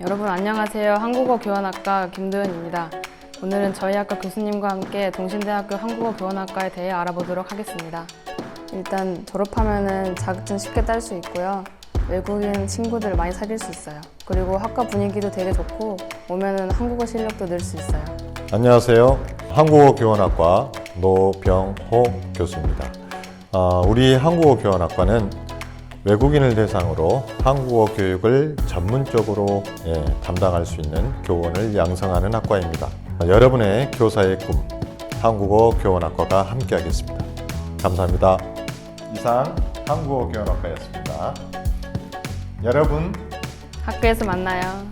여러분 안녕하세요. 한국어 교환학과 김도현입니다. 오늘은 저희 학과 교수님과 함께 동신대학교 한국어 교환학과에 대해 알아보도록 하겠습니다. 일단 졸업하면은 자격증 쉽게 딸 수 있고요. 외국인 친구들 많이 사귈 수 있어요. 그리고 학과 분위기도 되게 좋고 오면은 한국어 실력도 늘 수 있어요. 안녕하세요. 한국어 교환학과 노병호 교수입니다. 아, 우리 한국어 교환학과는 외국인을 대상으로 한국어 교육을 전문적으로 예, 담당할 수 있는 교원을 양성하는 학과입니다. 아, 여러분의 교사의 꿈, 한국어 교환학과가 함께하겠습니다. 감사합니다. 이상 한국어 교환학과였습니다. 여러분 학교에서 만나요.